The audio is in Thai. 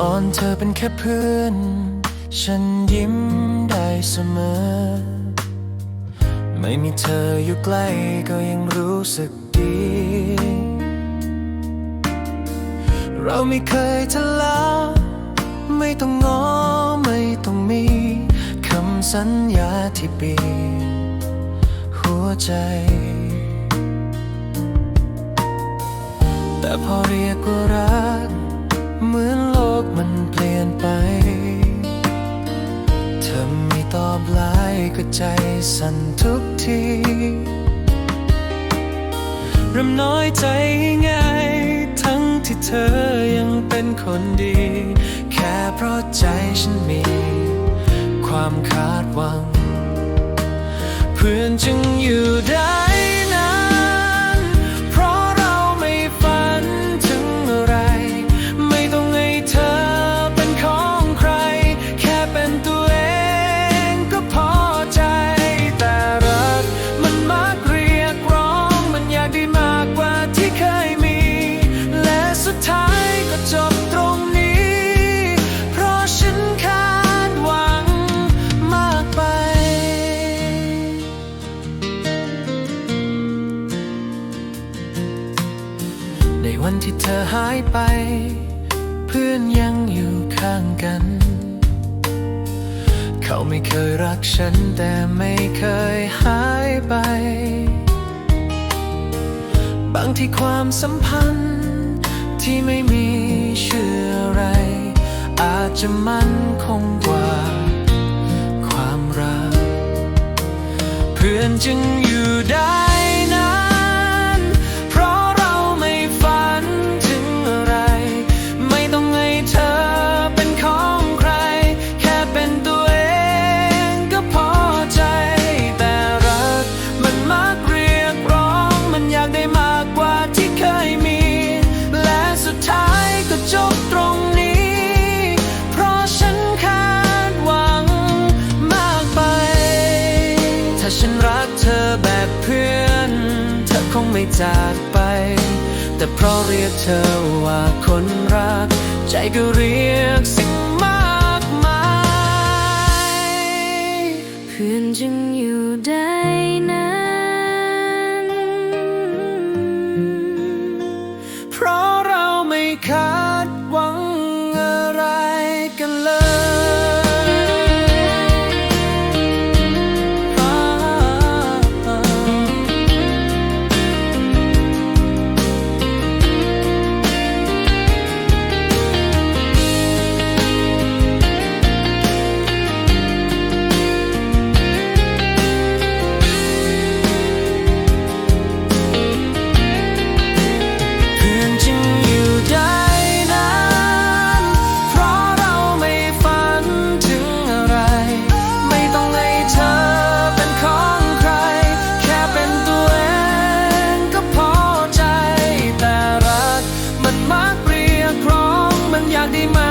ตอนเธอเป็นแค่เพื่อน ฉันยิ้มได้เสมอ ไม่มีเธออยู่ใกล้ก็ยังรู้สึกดี เราไม่เคยทะเลาะไม่ต้องง้อไม่ต้องมีคำสัญญาที่ปีหัวใจ แต่พอเรียกว่ารักเหมือน มันเปลี่ยนไป เธอไม่ตอบไลน์ก็ใจสั่นทุกทีเริ่มน้อยใจง่ายทั้งที่เธอยังเป็นคนดี แค่เพราะใจฉันมี ความคาดหวัง เพื่อนจึงอยู่ได้ ในวันที่เธอหายไป เพื่อนยังอยู่ข้างกัน เขาไม่เคยรักฉันแต่ไม่เคยหายไป บางที่ความสัมพันธ์ที่ไม่มีเชื่ออะไร อาจจะมั่นคงกว่า ความรัก เพื่อนจึง ฉันรักเธอแบบเพื่อน เธอคงไม่จากไป แต่เพราะเรียกเธอว่าคนรัก ใจก็เรียกสิ่งมากมายเพื่อนจึงอยู่ได้นั้นเพราะเราไม่คา για τη μέρα